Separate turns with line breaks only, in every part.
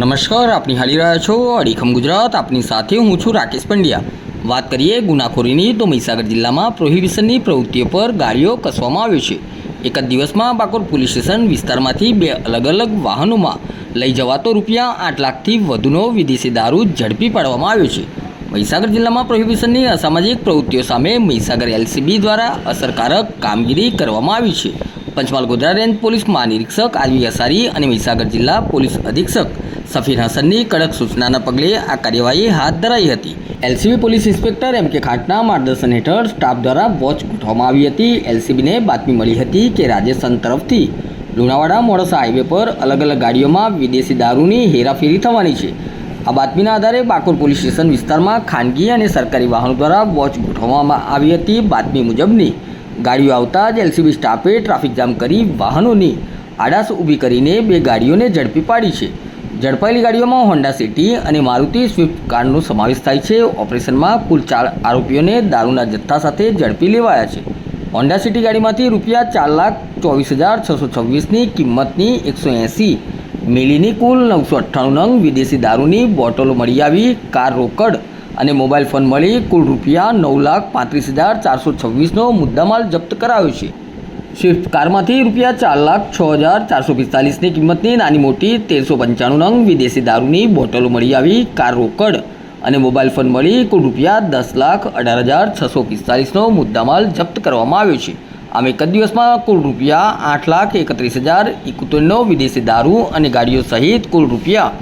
નમસ્કાર આપની હાલી રહ્યા છો અડીખમ ગુજરાત. આપની સાથે હું છું રાકેશ પંડ્યા. વાત કરીએ ગુનાખોરીની, તો મહીસાગર જિલ્લામાં પ્રોહિબિશનની પ્રવૃત્તિઓ પર ગાડીઓ કસવામાં આવ્યો છે. એક જ દિવસમાં બાકોર પોલીસ સ્ટેશન વિસ્તારમાંથી બે અલગ અલગ વાહનોમાં લઈ જવાતો રૂપિયા આઠ લાખથી વધુનો વિદેશી દારૂ ઝડપી પાડવામાં આવ્યો છે. મહીસાગર જિલ્લામાં પ્રોહિબિશનની અસામાજિક પ્રવૃત્તિઓ સામે મહીસાગર એલસીબી દ્વારા અસરકારક કામગીરી કરવામાં આવી છે. પંચમહાલ ગોધરા રેન્જ પોલીસ મહાનિરીક્ષક આરવી અસારી અને મહીસાગર જિલ્લા પોલીસ અધિક્ષક સફીર હસનની કડક સૂચનાના પગલે આ કાર્યવાહી હાથ ધરાઈ હતી. એલસીબી પોલીસ ઇન્સ્પેક્ટર એમ કે ખાટના માર્ગદર્શન હેઠળ સ્ટાફ દ્વારા વોચ ગોઠવવામાં આવી હતી. એલસીબીને બાતમી મળી હતી કે રાજસ્થાન તરફથી લુણાવાડા મોડાસા હાઈવે પર અલગ અલગ ગાડીઓમાં વિદેશી દારૂની હેરાફેરી થવાની છે. આ બાતમીના આધારે બાકોર પોલીસ સ્ટેશન વિસ્તારમાં ખાનગી અને સરકારી વાહનો દ્વારા વોચ ગોઠવવામાં આવી હતી. બાતમી મુજબની ગાડીઓ આવતા જ એલસીબી સ્ટાફે ટ્રાફિક જામ કરી વાહનોની આડાસ ઊભી કરીને બે ગાડીઓને ઝડપી પાડી છે. ઝડપાયેલી ગાડીઓમાં હોન્ડા સિટી અને મારુતિ સ્વિફ્ટ કારનો સમાવેશ થાય છે. ઓપરેશનમાં કુલ ચાર આરોપીઓને દારૂના જથ્થા સાથે ઝડપી લેવાયા છે. હોન્ડા સિટી ગાડીમાંથી રૂપિયા ચાર લાખ ચોવીસ હજાર છસો છવ્વીસની કિંમતની એકસો એંસી મિલીની કુલ નવસો અઠ્ઠાણું નંગ વિદેશી દારૂની બોટલો મળી આવી કાર રોકડ અને મોબાઈલ ફોન મળી કુલ રૂપિયા નવ લાખ પાંત્રીસ હજાર ચારસો છવ્વીસનો મુદ્દામાલ જપ્ત કરાયો છે. સ્વિફ્ટ કારમાંથી રૂપિયા ચાર લાખ છ હજાર ચારસો પિસ્તાલીસની કિંમતની નાની મોટી તેરસો પંચાણું નંગ વિદેશી દારૂની બોટલો મળી આવી કાર રોકડ અને મોબાઈલ ફોન મળી કુલ રૂપિયા દસ લાખ અઢાર હજાર છસો પિસ્તાલીસનો મુદ્દામાલ જપ્ત કરવામાં આવ્યો છે. આમ એક જ દિવસમાં કુલ રૂપિયા આઠ લાખ એકત્રીસ હજાર એકોતેરનો વિદેશી દારૂ અને ગાડીઓ સહિત કુલ રૂપિયા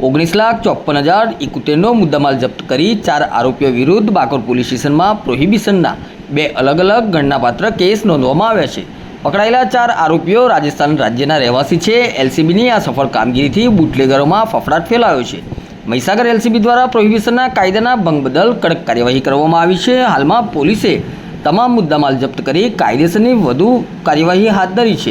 ઓગણીસ લાખ ચોપન હજાર એકોતેરનો મુદ્દામાલ જપ્ત કરી ચાર આરોપીઓ વિરુદ્ધ બાકોર પોલીસ સ્ટેશનમાં પ્રોહિબિશનના બે અલગ અલગ ગણનાપાત્ર કેસ નોંધવામાં આવ્યા છે. પકડાયેલા ચાર આરોપીઓ રાજસ્થાન રાજ્યના રહેવાસી છે. એલસીબીની આ સફળ કામગીરીથી બુટલેગરોમાં ફફડાટ ફેલાયો છે. મહીસાગર એલસીબી દ્વારા પ્રોહિબિશનના કાયદાના ભંગ બદલ કડક કાર્યવાહી કરવામાં આવી છે. હાલમાં પોલીસે તમામ મુદ્દામાલ જપ્ત કરી કાયદેસરની વધુ કાર્યવાહી હાથ ધરી છે.